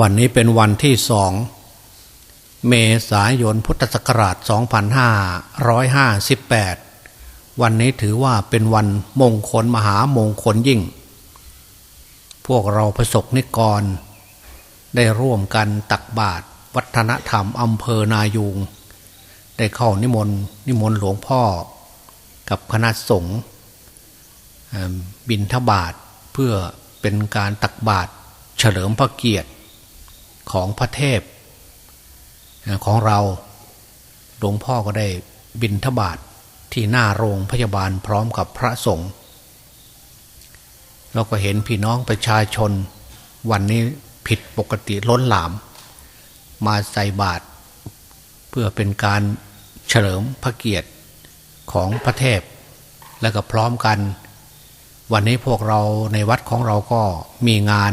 วันนี้เป็นวันที่สอง เมษายนพุทธศักราช 2558 วันนี้ถือว่าเป็นวันมงคลมหามงคลยิ่ง พวกเราประสบนิกร ได้ร่วมกันตักบาตรวัฒนธรรมอำเภอนายูง ได้เข้านิมนต์นิมนต์หลวงพ่อ กับคณะสงฆ์บินทบาทเพื่อเป็นการตักบาตรเฉลิมพระเกียรติ ของพระเทพของเราหลวงพ่อก็ได้บินทบาทที่หน้าโรงพยาบาลพร้อมกับพระสงฆ์เราก็เห็นพี่น้องประชาชน วันนี้ผิดปกติล้นหลาม มาใส่บาตรเพื่อเป็นการเฉลิมพระเกียรติของพระเทพ และก็พร้อมกัน วันนี้พวกเราในวัดของเราก็มีงาน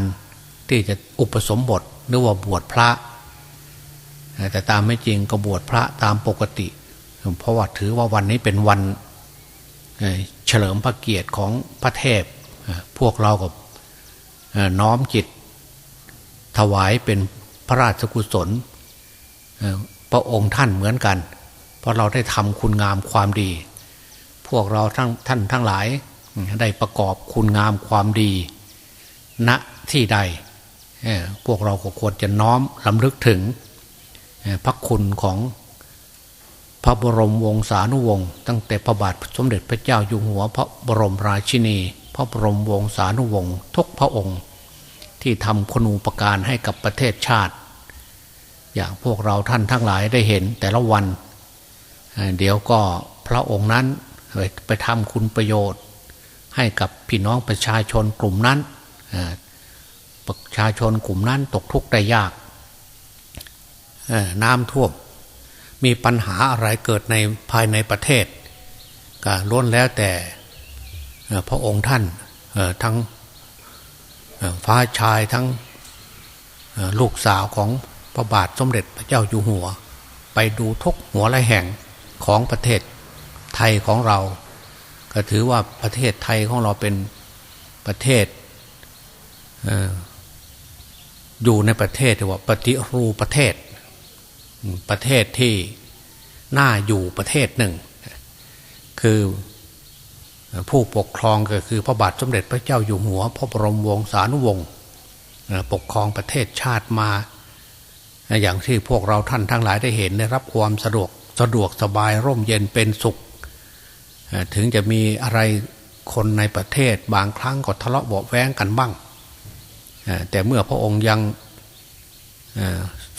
ที่จะอุปสมบท หรือว่าบวชพระ แต่ตามไม่จริงก็บวชพระตามปกติ เพราะว่าถือว่าวันนี้เป็นวันเฉลิมพระเกียรติของพระเทพ พวกเรากับน้อมจิต ถวายเป็นพระราชกุศลพระองค์ท่านเหมือนกัน เพราะเราได้ทำคุณงามความดี พวกเราทั้งท่านทั้งหลายได้ประกอบคุณงามความดี ณที่ใด พวกเราก็ควรจะน้อมลำลึกถึงพระคุณของพระบรมวงศานุวงศ์ตั้งแต่พระบาทสมเด็จพระเจ้าอยู่หัว พระบรมราชินี พระบรมวงศานุวงศ์ทุกพระองค์ ที่ทำคุณูปการให้กับประเทศชาติ อย่างพวกเราท่านทั้งหลายได้เห็นแต่ละวัน เดี๋ยวก็พระองค์นั้นไปทำคุณประโยชน์ ให้กับพี่น้องประชาชนกลุ่มนั้น ประชาชนกลุ่มนั้นตกทุกข์ได้ยากน้ำท่วมมีปัญหาอะไรเกิดในภายในประเทศก็ล้วนแล้วแต่พระองค์ท่านทั้งฟ้าชายทั้งลูกสาวของพระบาทสมเด็จพระเจ้าอยู่หัว ไปดูทุกหัวและแห่งของประเทศไทยของเรา ก็ถือว่าประเทศไทยของเราเป็นประเทศ อยู่ในประเทศที่ว่าปฏิรูปประเทศ ประเทศที่น่าอยู่ประเทศหนึ่ง คือผู้ปกครองก็คือพระบาทสมเด็จพระเจ้าอยู่หัว พระบรมวงศานุวงศ์ปกครองประเทศชาติมา อย่างที่พวกเราท่านทั้งหลายได้เห็นได้รับความสะดวกสะดวกสบายร่มเย็นเป็นสุข ถึงจะมีอะไรคนในประเทศบางครั้งก็ทะเลาะเบาแว้งกันบ้าง แต่เมื่อพระองค์ยัง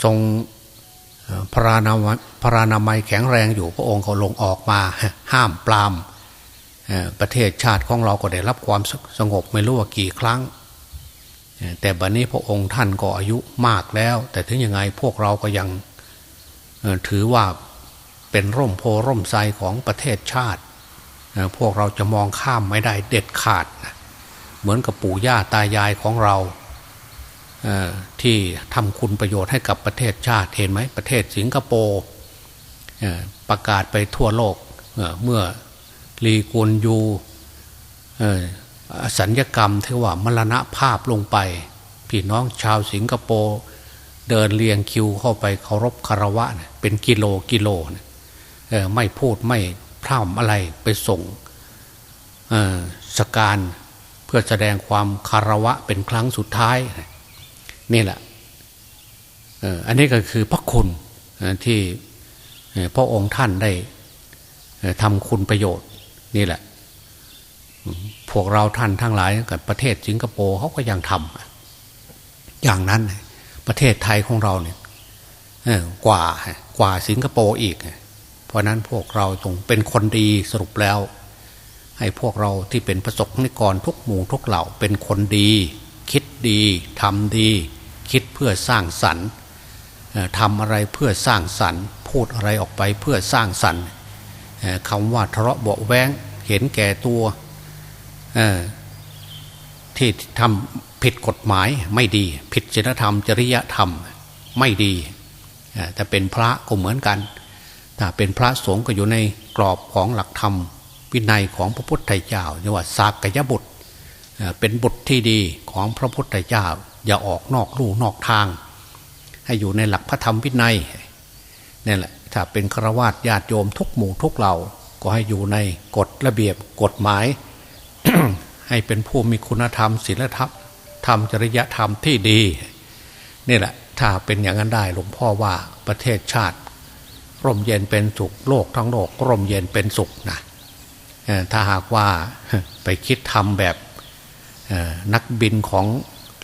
ทรงพระนามพระนามัยแข็งแรงอยู่พระองค์ก็ลงออกมาห้ามปรามประเทศชาติของเราก็ได้รับความสงบไม่รู้ว่ากี่ครั้ง แต่บัดนนี้พระองค์ท่านก็อายุมากแล้ว แต่ถึงยังไงพวกเราก็ยังถือว่าเป็นร่มโพร่มไทรของประเทศชาติ พวกเราจะมองข้ามไม่ได้เด็ดขาด เหมือนกับปู่ย่าตายายของเรา ที่ทำคุณประโยชน์ให้กับประเทศชาติเห็นไหมประเทศสิงคโปร์ประกาศไปทั่วโลกเมื่อลีกุนยูสัญญกรรมที่ว่ามรณะภาพลงไป พี่น้องชาวสิงคโปร์เดินเรียงคิวเข้าไปเคารพคารวะเป็นกิโลกิโลไม่พูดไม่พร่ำอะไรไปส่งสการเพื่อแสดงความคารวะเป็นครั้งสุดท้าย นี่แหละอันนี้ก็คือพระคุณที่พระองค์ท่านได้ทำคุณประโยชน์นี่แหละ พวกเราท่านทั้งหลายกับประเทศสิงคโปร์เขาก็ยังทำอย่างนั้นประเทศไทยของเราเนี่ยกว่ากว่าสิงคโปร์อีก เพราะนั้นพวกเราตรงเป็นคนดีสรุปแล้ว ให้พวกเราที่เป็นประสบนิกรทุกหมู่ทุกเหล่าเป็นคนดี คิดดีทำดี คิดเพื่อสร้างสรรค์ทำอะไรเพื่อสร้างสรรค์ พูดอะไรออกไปเพื่อสร้างสรรค์คำว่าทะเลาะเบาแวงเห็นแก่ตัวที่ทำผิดกฎหมายไม่ดี ผิดศีลธรรม จริยธรรมไม่ดีแต่เป็นพระก็เหมือนกันถ้าเป็นพระสงฆ์ก็อยู่ในกรอบของหลักธรรม วินัยของพระพุทธเจ้าเรียกว่าสากยบุตร เป็นบุตรที่ดีของพระพุทธเจ้า อย่าออกนอกลู่นอกทาง ให้อยู่ในหลักพระธรรมวินัยนี่แหละถ้าเป็นฆราวาสญาติโยมทุกหมู่ทุกเหล่าก็ให้อยู่ในกฎระเบียบกฎหมาย ให้เป็นผู้มีคุณธรรมศีลธรรมธรรมจริยธรรมที่ดีนี่แหละถ้าเป็นอย่างนั้นได้หลวงพ่อว่าประเทศชาติ ร่มเย็นเป็นสุขโลกทั้งโลกร่มเย็นเป็นสุขนะถ้าหากว่าไปคิดทำแบบนักบินของ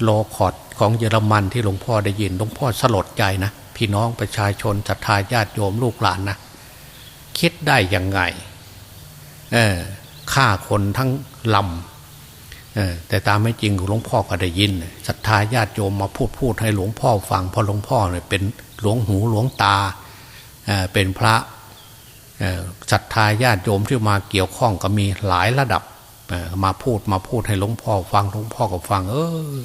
โลคอดของเยอรมันที่หลวงพ่อได้ยินหลวงพ่อสลดใจนะ พี่น้องประชาชนศรัทธาญาติโยมลูกหลานนะคิดได้ยังไงฆ่าคนทั้งลำแต่ตามไม่จริงหลวงพ่อก็ได้ยินศรัทธาญาติโยมมาพูดพูดให้หลวงพ่อฟังพอหลวงพ่อเนี่ยเป็นหลวงหูหลวงตาเป็นพระศรัทธาญาติโยมที่มาเกี่ยวข้องก็มีหลายระดับมาพูดมาพูดให้หลวงพ่อฟังหลวงพ่อก็ฟัง เออ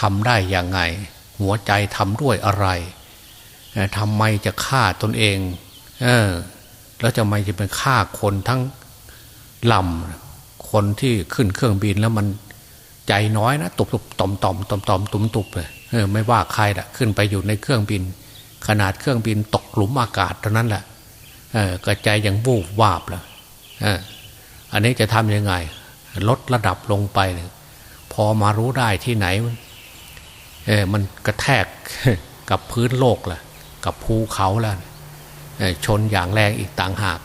ทำได้ยังไง หัวใจทำด้วยอะไรทำไมจะฆ่าตนเอง เออ แล้วจะไม่จะเป็นฆ่าคนทั้งลำคนที่ขึ้นเครื่องบินแล้วมันใจน้อยนะตุบตุบต่อมต่อมต่อมต่อมตุมตุบเลยไม่ว่าใครละขึ้นไปอยู่ในเครื่องบิน ขนาดเครื่องบินตกหลุมอากาศเท่านั้นแหละกระจายอย่างวูบวาบแล้วอันนี้จะทำยังไง ลดระดับลงไป พอมารู้ได้ที่ไหน เออมันกระแทกกับพื้นโลกแหละกับภูเขาแล้วชนอย่างแรงอีกต่างหาก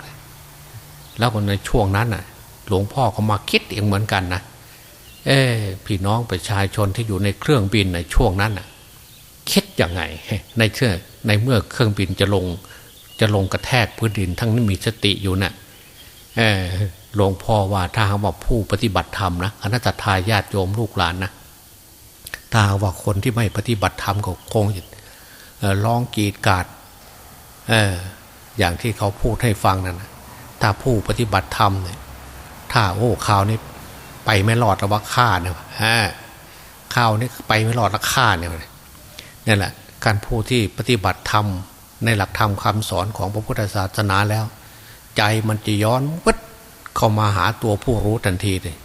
แล้วในช่วงนั้นน่ะ หลวงพ่อก็มาคิดเองเหมือนกันนะเออพี่น้องประชาชนที่อยู่ในเครื่องบินในช่วงนั้นน่ะ คิดยังไง ในเชื่อในเมื่อเครื่องบินจะลง จะลงกระแทกพื้นดินทั้งนี้มีสติอยู่นะ่ะเออหลวงพ่อว่าถ้าหากว่าผู้ปฏิบัติธรรมนะอนัตตาญาติโยมลูกหลานนะ ถ้าว่าคนที่ไม่ปฏิบัติธรรมก็คงจะร้องกีดกาดอย่างที่เขาพูดให้ฟังนั่นถ้าผู้ปฏิบัติธรรมเนี่ยถ้าโอ้ข่าวนี้ไปไม่รอดแล้วว่าฆ่าเนี่ยฮะข่าวนี้ไปไม่รอดแล้วฆ่าเนี่ยนี่แหละ การผู้ที่ปฏิบัติธรรมในหลักธรรมคาสอนของพระพุทธศาสนาแล้ว ใจมันจะย้อนวัดเข้ามาหาตัวผู้รู้ทันทีเลย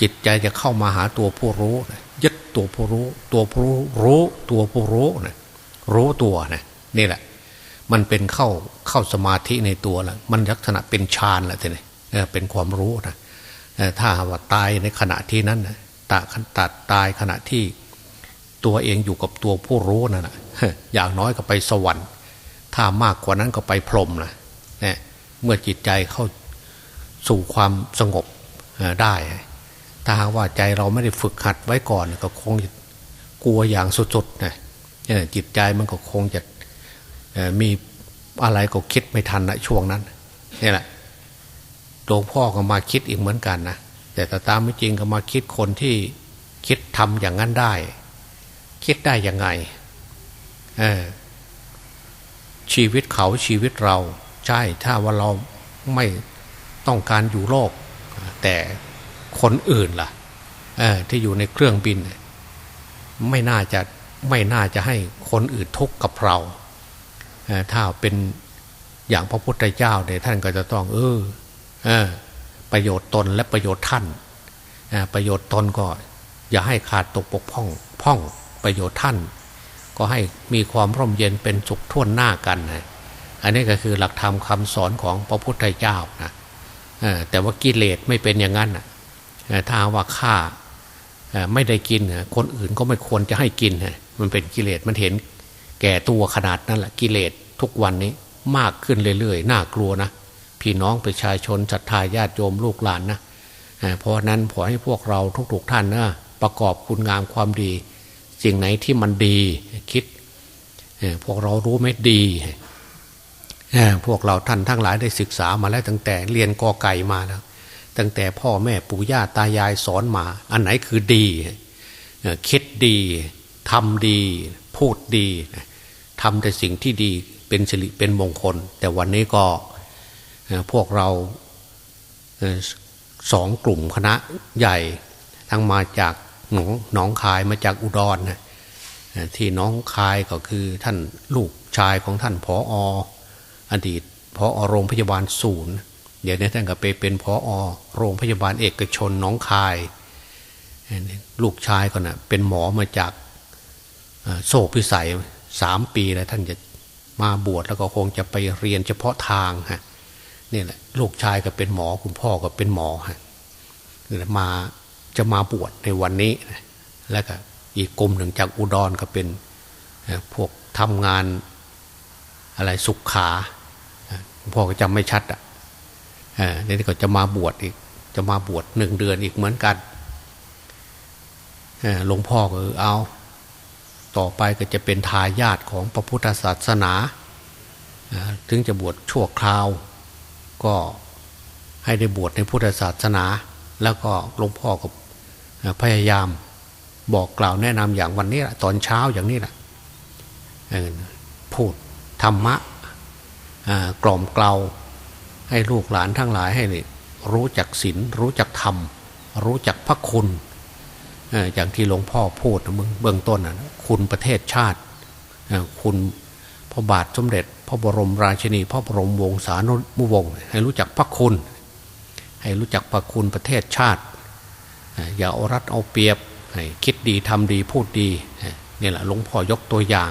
จิตใจจะเข้ามาหาตัวผู้รู้ยึดตัวผู้รู้ ตัวผู้รู้รู้ตัวผู้รู้นะรู้ตัวนะนี่แหละ มันเป็นเข้าเข้าสมาธิในตัวแล้วมันลักษณะเป็นฌานแหละทีนี้เป็นความรู้นะถ้าว่าตายในขณะที่นั้นนะตาตัดตายขณะที่ตัวเองอยู่กับตัวผู้รู้นั่นนะอย่างน้อยก็ไปสวรรค์ ถ้ามากกว่านั้นก็ไปพรหมนะเนี่ยเมื่อจิตใจเข้าสู่ความสงบได้ ถ้าหากว่าใจเราไม่ได้ฝึกหัดไว้ก่อนก็คงกลัวอย่างสุดๆนะจิตใจมันก็คงจะมีอะไรก็คิดไม่ทันนะช่วงนั้นนี่แหละหลวงพ่อก็มาคิดอีกเหมือนกันนะแต่ตตามไม่จริงก็มาคิดคนที่คิดทำอย่างนั้นได้ คิดได้ยังไงชีวิตเขาชีวิตเรา ใช่ถ้าว่าเราไม่ต้องการอยู่โลก แต่ คนอื่นล่ะที่อยู่ในเครื่องบิน ไม่น่าจะไม่น่าจะให้คนอื่นทุกข์กับเราถ้าเป็นอย่างพระพุทธเจ้าเนี่ยท่านก็จะต้อง เออเออ ประโยชน์ตนและประโยชน์ท่านประโยชน์ตนก็ อย่าให้ขาดตกปกพ่องพ่องประโยชน์ท่าน ก็ให้มีความร่มเย็นเป็นสุขท่วนหน้ากันนะอันนี้ก็คือหลักธรรมคาสอนของพระพุทธเจ้านะแต่ว่ากิเลสไม่เป็นอย่างนั้น ถ้าว่าฆ่าไม่ได้กินคนอื่นก็ไม่ควรจะให้กินมันเป็นกิเลสมันเห็นแก่ตัวขนาดนั้นแหละกิเลสทุกวันนี้มากขึ้นเรื่อยๆ น่ากลัวนะ พี่น้องประชาชนศรัทธาญาติโยมลูกหลานนะเพราะนั้นขอให้พวกเราทุกๆท่านนะประกอบคุณงามความดี สิ่งไหนที่มันดีคิดพวกเรารู้ไม่ดีพวกเราท่านทั้งหลายได้ศึกษามาแล้วตั้งแต่เรียนกอไก่มาแล้ว ตั้งแต่พ่อแม่ปู่ย่าตายายสอนมา อันไหนคือดี คิดดีทำดี พูดดีทำแต่สิ่งที่ดีเป็นสิริเป็นมงคล แต่วันนี้ก็พวกเราสองกลุ่มคณะใหญ่ทั้งมาจากหนองหนองคายมาจากอุดรนะที่น้องคายก็คือท่านลูกชายของท่านผอออดีตพอโรงพยาบาลศูนย์ เดี๋ยวนี้ท่านก็ไปเป็นพออโรงพยาบาลเอกชนน้องคาย ลูกชายก็นะ่ะเป็นหมอมาจากโซ่พิสัยสามปีแล้วท่านจะมาบวชแล้วก็คงจะไปเรียนเฉพาะทางฮะนี่แหละลูกชายก็เป็นหมอคุณพ่อก็เป็นหมอฮะมาจะมาบวชในวันนี้ แล้วก็อีกกลุ่มหนึ่งจากอุดรก็เป็นพวกทำงานอะไรสุขขาพ่อก็จำไม่ชัดอะ นี่ก็จะมาบวชอีก จะมาบวชหนึ่งเดือนอีกเหมือนกันหลวงพ่อก็เอา ต่อไปก็จะเป็นทายาทของพระพุทธศาสนาถึงจะบวชชั่วคราว ก็ให้ได้บวชในพุทธศาสนา แล้วก็หลวงพ่อก็พยายามบอกกล่าวแนะนำอย่างวันนี้แหละตอนเช้าอย่างนี้แหละพูดธรรมะกล่อมเกล่า ให้ลูกหลานทั้งหลายให้รู้จักศีลรู้จักธรรม รู้จักพระคุณอย่างที่หลวงพ่อพูดเบื้องต้นนะคุณประเทศชาติ คุณพระบาทสมเด็จ พระบรมราชินี พระบรมวงศานุวงศ์ให้รู้จักพระคุณ ให้รู้จักพระคุณประเทศชาติ อย่าเอารัดเอาเปรียบคิดดีทำดีพูดดีนี่แหละหลวงพ่อยกตัวอย่าง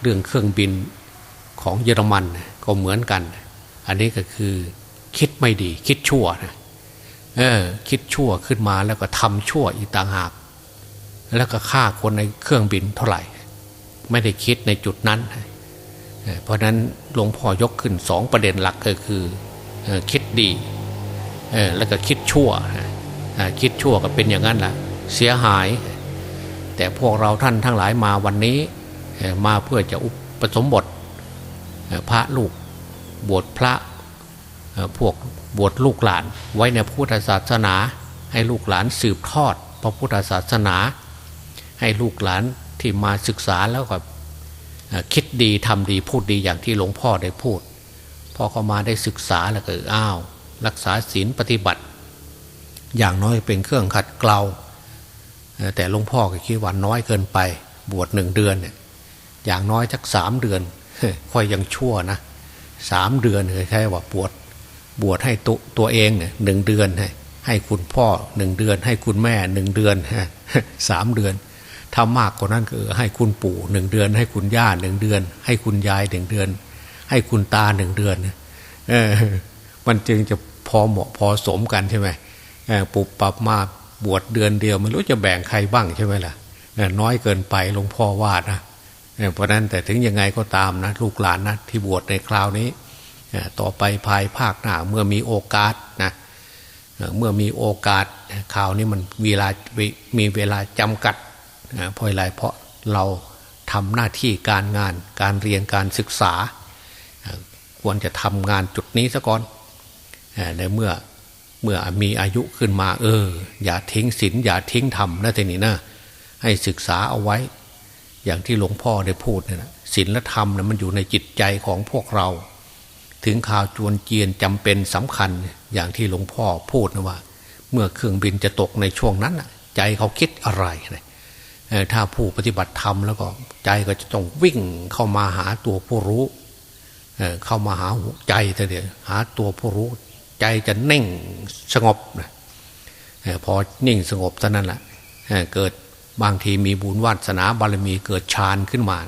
เรื่องเครื่องบินของเยอรมันก็เหมือนกัน อันนี้ก็คือคิดไม่ดี คิดชั่วนะเออ คิดชั่วขึ้นมาแล้วก็ทำชั่วอีกต่างหาก แล้วก็ฆ่าคนในเครื่องบินเท่าไหร่ ไม่ได้คิดในจุดนั้น เพราะนั้นหลวงพ่อยกขึ้นสองประเด็นหลักก็คือคิดดีแล้วก็คิดชั่วคิดชั่วก็เป็นอย่างนั้นแหละเสียหาย แต่พวกเราท่านทั้งหลายมาวันนี้มาเพื่อจะอุปสมบทพระลูก บวชพระพวกบวชลูกหลาน ไว้ในพุทธศาสนา ให้ลูกหลานสืบทอด พระพุทธศาสนา ให้ลูกหลานที่มาศึกษาแล้วก็คิดดีทำดีพูดดีอย่างที่หลวงพ่อได้พูดพอเขามาได้ศึกษาแล้วก็อ้าว รักษาศีลปฏิบัติ อย่างน้อยเป็นเครื่องขัดเกลาแต่หลวงพ่อก็คิดว่าน้อยเกินไป บวชหนึ่งเดือนเนี่ยอย่างน้อยสักสามเดือนค่อยยังชั่วนะ สามเดือนเคยใช่ว่าบวชบวชให้ตัวตัวเองเนี่ยหนึ่งเดือนให้ให้คุณพ่อหนึ่งเดือน ให้คุณแม่หนึ่งเดือนสามเดือนถ้ามากกว่านั้นก็ให้คุณปู่หนึ่งเดือน ให้คุณย่าหนึ่งเดือน ให้คุณยายหนึ่งเดือน ให้คุณตาหนึ่งเดือนเออมันจึงจะพอเหมาะพอสมกันใช่ไหมปุบปับมาบวชเดือนเดียวไม่รู้จะแบ่งใครบ้างใช่ไหมล่ะน้อยเกินไปหลวงพ่อว่านะ เพราะนั้นแต่ถึงยังไงก็ตามนะลูกหลานนะที่บวชในคราวนี้ต่อไปภายภาคหน้าเมื่อมีโอกาสนะเมื่อมีโอกาสข่าวนี้มันเวลามีเวลาจำกัดเพราะอะไรเพราะเราทำหน้าที่การงานการเรียนการศึกษา ควรจะทำงานจุดนี้ซะก่อนในเมื่อเมื่อมีอายุขึ้นมา เออ อย่าทิ้งศีลอย่าทิ้งธรรมนะทีนี้นะให้ศึกษาเอาไว้ อย่างที่หลวงพ่อได้พูดเนี่ยศีลและธรรมนะมันอยู่ในจิตใจของพวกเรา ถึงข่าวจวนเจียนจำเป็นสำคัญอย่างที่หลวงพ่อพูดนะว่า เมื่อเครื่องบินจะตกในช่วงนั้นใจเขาคิดอะไรถ้าผู้ปฏิบัติธรรมแล้วก็ใจก็จะต้องวิ่งเข้ามาหาตัวผู้รู้ เข้ามาหาใจเดียวหาตัวผู้รู้ ใจจะนิ่งสงบนะพอนิ่งสงบเท่านั้นแหละเกิด บางทีมีบุญวาสนาบารมีเกิดฌานขึ้นมา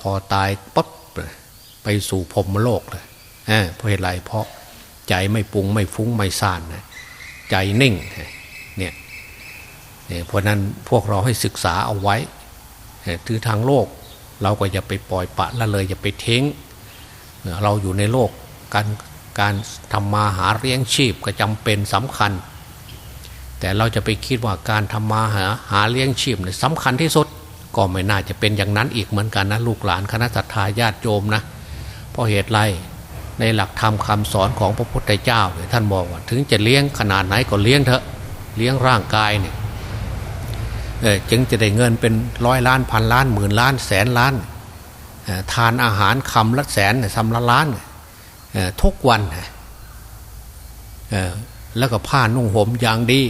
พอตายปั๊บไปสู่พรมโลกเลยเพราะเหตุไรเพราะใจไม่ปุงไม่ฟุ้งไม่ซ่านนะใจนิ่งเนี่ยเพราะนั้นพวกเราให้ศึกษาเอาไว้ถือทางโลก เราก็อย่าไปปล่อยปะละเลยอย่าไปเท้งเราอยู่ในโลกการการทำมาหาเลี้ยงชีพก็จำเป็นสำคัญ แต่เราจะไปคิดว่าการทำมาหาหาเลี้ยงชีพเนี่ยสำคัญที่สุด ก็ไม่น่าจะเป็นอย่างนั้นอีกเหมือนกันนะลูกหลานคณะสัตยาญาติโยมนะเพราะเหตุไรในหลักธรรมคาสอนของพระพุทธเจ้าเนี่ยท่านบอกว่า ถึงจะเลี้ยงขนาดไหนก็เลี้ยงเถอะเลี้ยงร่างกายเนี่ยจึงจะได้เงินเป็นร้อยล้านพันล้านหมื่นล้านแสนล้านทานอาหารคำละแสนสำละล้านทุกวันแล้วก็ผ้านุ่งห่มอย่างดี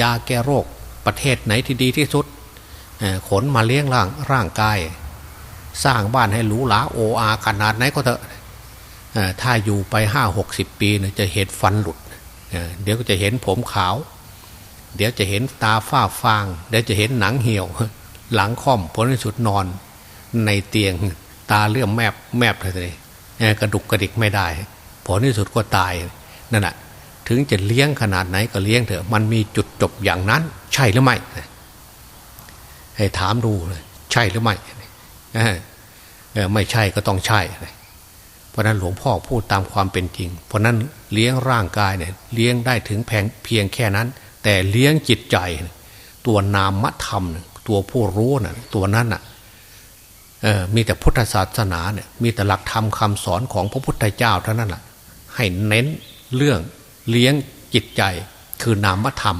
ยาแก้โรคประเทศไหนที่ดีที่สุดขนมาเลี้ยงร่างร่างกาย สร้างบ้านให้หรูหราโออาขนาดไหนก็เถอะถ้าอยู่ไปห้าหกสิบปีเนี่ยจะเห็นฟันหลุด เดี๋ยวก็จะเห็นผมขาว เดี๋ยวจะเห็นตาฝ้าฟาง เดี๋ยวจะเห็นหนังเหี่ยว หลังค่อมผลที่สุดนอน ในเตียงตาเลื่อมแมบแมบเลยกระดุกกระดิกไม่ได้ ผลที่สุดก็ตายนั่นแหะ ถึงจะเลี้ยงขนาดไหนก็เลี้ยงเถอะ มันมีจุดจบอย่างนั้น ใช่หรือไม่ให้ถามดูเลยใช่หรือไม่ไม่ใช่ก็ต้องใช่ เพราะนั้นหลวงพ่อพูดตามความเป็นจริง เพราะนั้นเลี้ยงร่างกายเนี่ยเลี้ยงได้ถึงแพงเพียงแค่นั้น แต่เลี้ยงจิตใจ ตัวนามธรรม ตัวผู้รู้น่ะตัวนั้นน่ะมีแต่พุทธศาสนาเนี่ยมีแต่หลักธรรมคาสอนของพระพุทธเจ้าเท่านั้นแหละให้เน้นเรื่อง เลี้ยงจิตใจ คือนามธรรม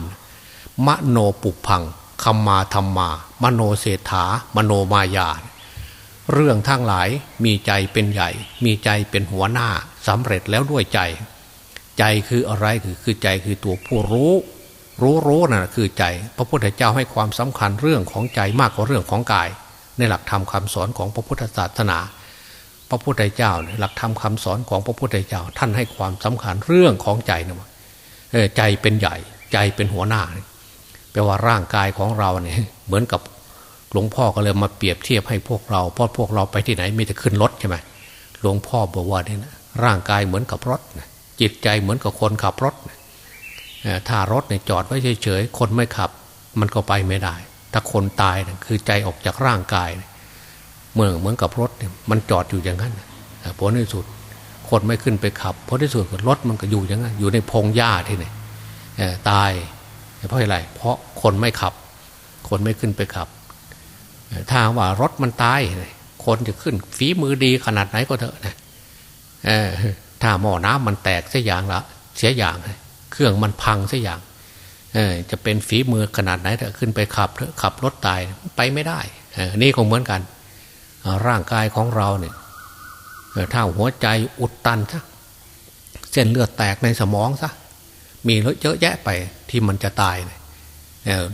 มโนปุพังคัมมาธรรมา มโนเศรษฐามโนมายา เรื่องทั้งหลายมีใจเป็นใหญ่ มีใจเป็นหัวหน้าสำเร็จแล้วด้วยใจ ใจคืออะไรคือคือใจคือตัวผู้รู้ รู้รู้นะ่ะคือใจ พระพุทธเจ้าให้ความสำคัญเรื่องของใจมากกว่าเรื่องของกาย ในหลักธรรมคาสอนของพระพุทธศาสนา พระพุทธเจ้าหลักธรรมคาสอนของพระพุทธเจ้า ท่านให้ความสำคัญเรื่องของใจนะว่าใจเป็นใหญ่ ใจเป็นหัวหน้าแปลว่าร่างกายของเราเนี่ยเหมือนกับหลวงพ่อก็เลยมาเปรียบเทียบให้พวกเราเพราะพวกเราไปที่ไหนมีแต่ขึ้นรถใช่ไหมหลวงพ่อบอกว่าเนี่ยร่างกายเหมือนกับรถจิตใจเหมือนกับคนขับรถถ้ารถเนี่ยจอดไว้เฉยๆคนไม่ขับ มันก็ไปไม่ได้ ถ้าคนตายนะคือใจออกจากร่างกาย เมื่อเหมือนกับรถเนี่ยมันจอดอยู่อย่างนั้นผลที่สุดคนไม่ขึ้นไปขับเพราะที่สุดรถมันก็อยู่อย่างนั้นอยู่ในพงหญ้าที่ไหนตายเพราะอะไรเพราะคนไม่ขับ คนไม่ขึ้นไปขับ ถ้าว่ารถมันตายคนจะขึ้นฝีมือดีขนาดไหนก็เถอะนะถ้าหม้อน้ำมันแตกเสียอย่างละเสียอย่าง เครื่องมันพังเสียอย่างจะเป็นฝีมือขนาดไหนเถอะขึ้นไปขับเถอะขับรถตายไปไม่ได้นี่คงเหมือนกัน ร่างกายของเราเนี่ยถ้าหัวใจอุดตันซะเส้นเลือดแตกในสมองซะมีเยอะแยะไปที่มันจะตายเนี่ย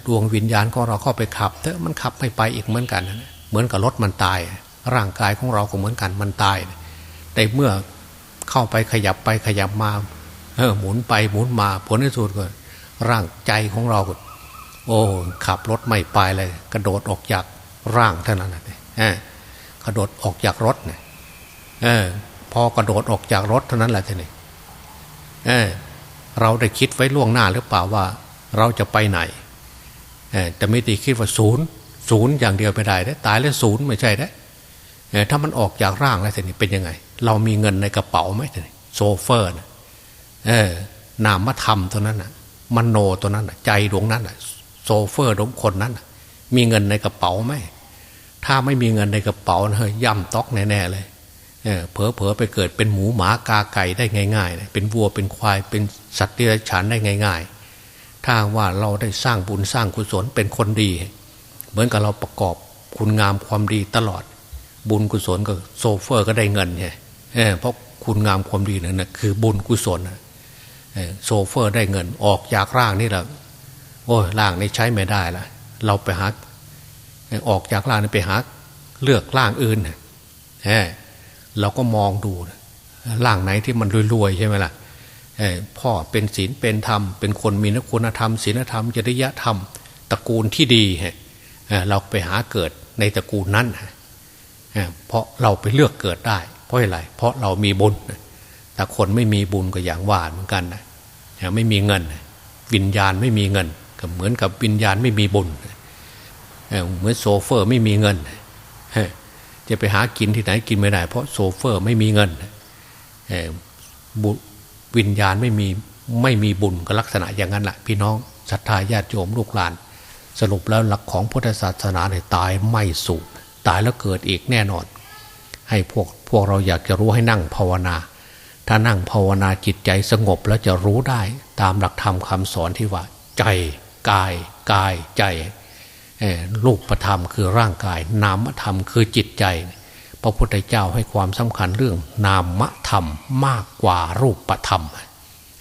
ดวงวิญญาณของเราเข้าไปขับเถอะมันขับไม่ไปอีกเหมือนกันเหมือนกับรถมันตาย ร่างกายของเราก็เหมือนกันมันตายแต่เมื่อเข้าไปขยับไปขยับมาเออหมุนไปหมุนมาผลที่สุดก็ร่างใจของเราก็โอ้ขับรถไม่ไปเลย กระโดดออกจากร่างเท่านั้นเลย กระโดดออกจากรถเนี่ยเออ พอกระโดดออกจากรถเท่านั้นแหละท่านี่เออ เราได้คิดไว้ล่วงหน้าหรือเปล่าว่า เราจะไปไหนเออแต่ไม่ได้คิดว่าศูนย์ศูนย์อย่างเดียวไม่ได้ได้ตายแล้วศูนย์ไม่ใช่ได้ถ้ามันออกจากร่างแล้วท่านี่เป็นยังไง เรามีเงินในกระเป๋าไหมท่านี่โซเฟอร์นะเออนามธรรมตัวนั้นน่ะมโนตัวนั้นน่ะ ใจดวงนั้นน่ะ โซเฟอร์ดวงคนนั้นมีเงินในกระเป๋าไหม ถ้าไม่มีเงินในกระเป๋าเฮ้ยย่ำต๊อกแน่ๆเลยเผลอเผลอไปเกิดเป็นหมูหมากาไก่ได้ง่ายๆ เป็นวัวเป็นควายเป็นสัตว์ที่ไรฉานได้ง่าย ๆ ถ้าว่าเราได้สร้างบุญสร้างกุศลเป็นคนดี เหมือนกับเราประกอบคุณงามความดีตลอด บุญกุศลก็โซเฟอร์ก็ได้เงินไงเพราะคุณงามความดีนั่นนะคือบุญกุศลโซเฟอร์ได้เงินออกจากร่างนี่แหละโอ้ยร่างนี้ใช้ไม่ได้ละเราไปหา ออกจากร่างนี้ไปหาเลือกร่างอื่นเราก็มองดูร่างไหนที่มันรวยๆใช่ไหมล่ะพ่อเป็นศีลเป็นธรรม เป็นคนมีนักคุณธรรมศีลธรรมจริยธรรมตระกูลที่ดีเราไปหาเกิดในตระกูลนั้นเพราะเราไปเลือกเกิดได้ เพราะอะไร เพราะเรามีบุญแต่คนไม่มีบุญก็อย่างว่าเหมือนกันนะไม่มีเงิน วิญญาณไม่มีเงินก็เหมือนกับวิญญาณไม่มีบุญเเหมือนโซเฟอร์ไม่มีเงินจะไปหากินที่ไหนกินไม่ได้ เพราะโซเฟอร์ไม่มีเงินวิญญาณไม่มีไม่มีบุญก็ลักษณะอย่างนั้นแหละพี่น้องศรัทธาญาติโยมลูกหลาน สรุปแล้วหลักของพุทธศาสนาเนี่ยตายไม่สูญตายแล้วเกิดอีกแน่นอน ให้พวกพวกเราอยากจะรู้ให้นั่งภาวนา ถ้านั่งภาวนาจิตใจสงบแล้วจะรู้ได้ตามหลักธรรมคาสอนที่ว่า ใจกายกายใจ รูปธรรมคือร่างกาย นามธรรมคือจิตใจ พระพุทธเจ้าให้ความสำคัญเรื่อง นามธรรมมากกว่ารูปธรรม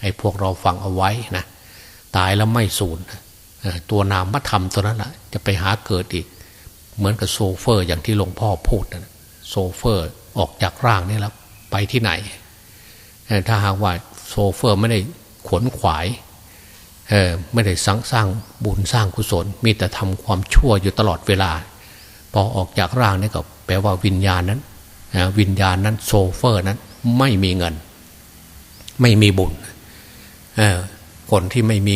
ให้พวกเราฟังเอาไว้นะตายแล้วไม่สูญตัวนามธรรมตัวนั้นแหะจะไปหาเกิดอีก เหมือนกับโซเฟอร์อย่างที่หลวงพ่อพูดนะโซเฟอร์ออกจากร่างนี่แล้วไปที่ไหน ถ้าหากว่าโซเฟอร์ไม่ได้ขวนขวาย ไม่ได้สร้างสร้างบุญสร้างกุศล มีแต่ทำความชั่วอยู่ตลอดเวลา พอออกจากร่างนี่ก็แปลว่าวิญญาณนั้นวิญญาณนั้นโซเฟอร์นั้นไม่มีเงิน ไม่มีบุญคนที่ไม่มี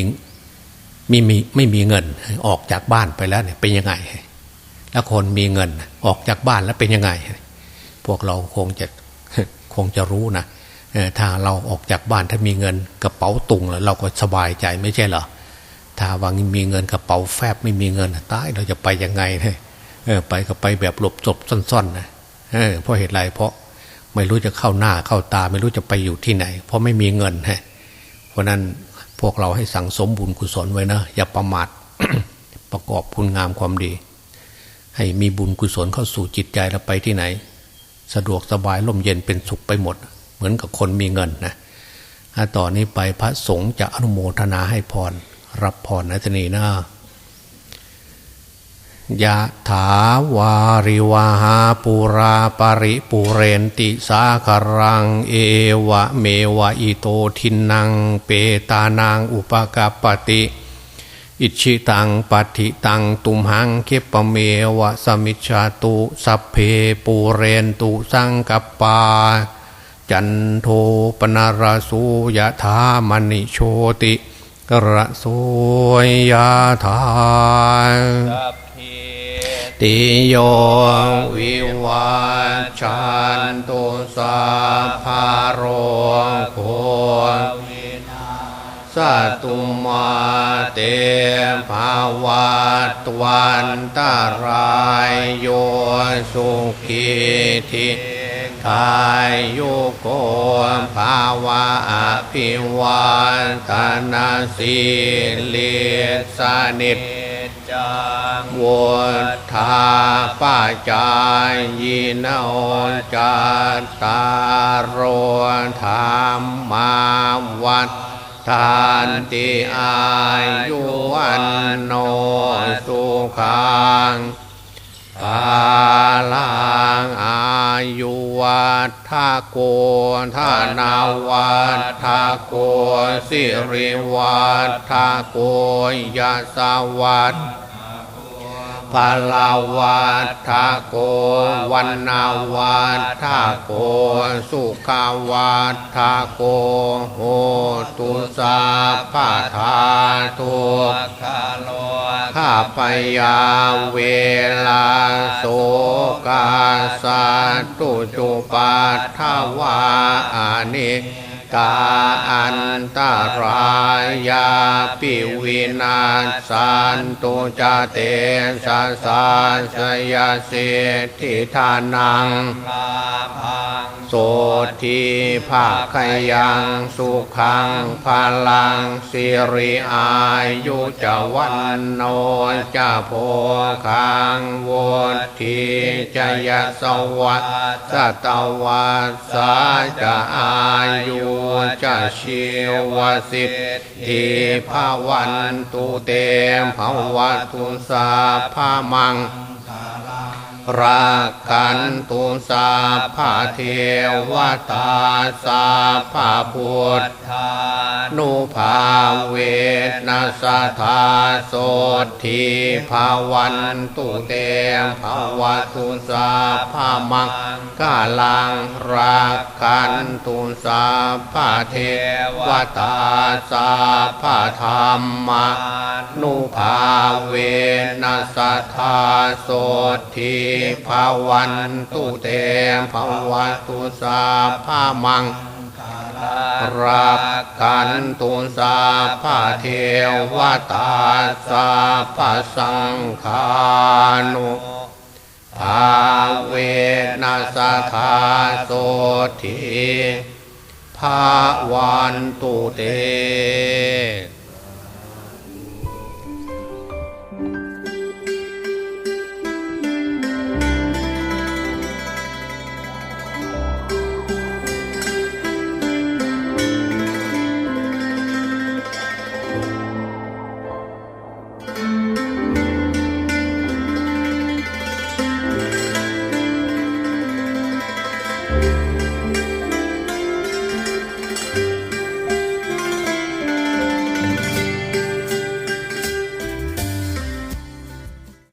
มีมีไม่มีเงินออกจากบ้านไปแล้วเนี่ยเป็นยังไง แล้วคนมีเงินออกจากบ้านแล้วเป็นยังไง พวกเราคงจะคงจะรู้นะ ถ้าเราออกจากบ้านถ้ามีเงินกระเป๋าตุงแล้วเราก็สบายใจไม่ใช่เหรอถ้าวังมีเงินกระเป๋าแฟบไม่มีเงินตายเราจะไปยังไงเนี่ยไปก็ไปแบบหลบจบซ่อนๆนะเพราะเหตุไรเพราะไม่รู้จะเข้าหน้าเข้าตา ไม่รู้จะไปอยู่ที่ไหน เพราะไม่มีเงินฮะเพราะนั้นพวกเราให้สั่งสมบุญกุศลไว้นะอย่าประมาทประกอบคุณงามความดี ให้มีบุญกุศลเข้าสู่จิตใจแล้วไปที่ไหน สะดวกสบายล่มเย็นเป็นสุขไปหมด เหมือนกับคนมีเงินนะถ้าต่อนนี้ไปพระสงฆ์จะอนุโมทนาให้พร รับพรนะทนีนะยะถาวาริวาหาปุราปริปุเรนติสาคารัง เอวะเมวะอิโตทินัง เปตานางอุปกาปติ อิชิตังปัติตังตุมหังเคปเมวะสมิชาตุสัพเพปูเรนตุสังกปา จันโทปนารสูยะธามณิโชติกระโสยะธาติโยวิวัชันตุสัพพโรโคสัตุมาเตภาวัตวันตารายโยสุขีทิ กายโยโกภาวะอภิวันตนาสีเลสานิทวุธาป้าจายยินโอจัตตารโรธรรมมาวัดทานติอายุวันโนสุขัง ปาลังอายุวัฒโกธานาวัฒโกสิริวัฒโกยาสวัฒ พลาวัฏทาโกวันนาวัฏทาโก สุขาวัฏทาโกโหตุสาปาทาทุกข้าพยาเวลาโสกาสาตุจุปัฏฐวาอานิ กาอันตรายาปิวินาสันตุจเตสะสาสยาเสทิทานังโสทีภาคยังสุขังพลังสิริอายุจวันโนจะโพคังวทีจยสวัสสตวัสสาจะอายุ จะชีวสิทธิภาวันตุเตมภาวตุสาภามังค่า กขันตุสาภาเทวตาสาภาพุทธานุภาเวนัสธาโสทีภาวันตุเตมภาวตุสาภามังกาลังรักขันตุสาภาเทวตาสาภาธรรมนุภาเวนัสธาโสทีภาวันตุเตภาวตุสาภามังรักกันตุสาภาเทวตาสาภาสังฆานุภาเวนัสธาโสทีภาวันตุเต